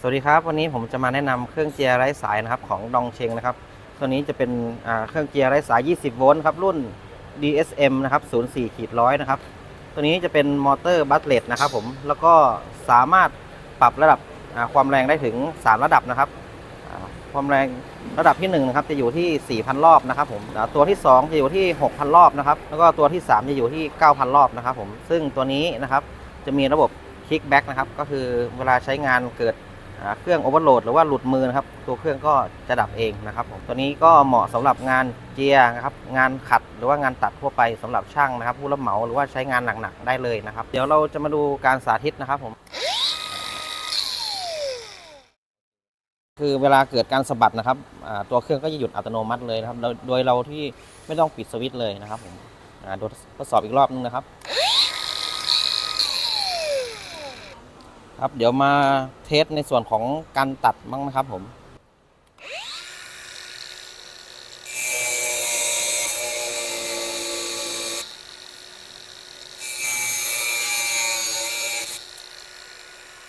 สวัสดีครับ วันนี้ผมจะมาแนะนำเครื่องเจียร์ไร้สายนะครับของดองเชงนะครับ ตัวนี้จะเป็นเครื่องเจียร์ไร้สาย 20 โวลต์ครับรุ่น DSM นะครับ 04ขีดร้อยนะครับ ตัวนี้จะเป็นมอเตอร์บัสเลตนะครับผม แล้วก็สามารถปรับระดับความแรงได้ถึง 3 ระดับนะครับ ความแรงระดับที่1นะครับจะอยู่ที่ 4,000 รอบนะครับผม ตัวที่ 2 จะอยู่ที่ 6,000 รอบนะครับ แล้วก็ตัวที่ 3 จะอยู่ที่ 9,000 รอบนะครับผม ซึ่งตัวนี้นะครับจะมีระบบคิกแบ็กนะครับ ก็คือเวลาใช้งานเกิด เครื่องโอเวอร์โหลดหรือว่าหลุดมือนะครับ ตัวเครื่องก็จะดับเองนะครับผมตัวนี้ก็เหมาะสำหรับงานเจียนะครับงานขัดหรือว่างานตัดทั่วไปสำหรับช่างนะครับ ผู้รับเหมาหรือว่าใช้งานหนักๆได้เลยนะครับ เดี๋ยวเราจะมาดูการสาธิตนะครับผมคือเวลาเกิดการสะบัดนะครับตัวเครื่องก็จะหยุดอัตโนมัติเลยนะครับ โดยเราที่ไม่ต้องปิดสวิตช์เลยนะครับผมทดสอบอีกรอบนึงนะครับ ครับ เดี๋ยวมาเทสในส่วนของการตัดบ้างนะครับผม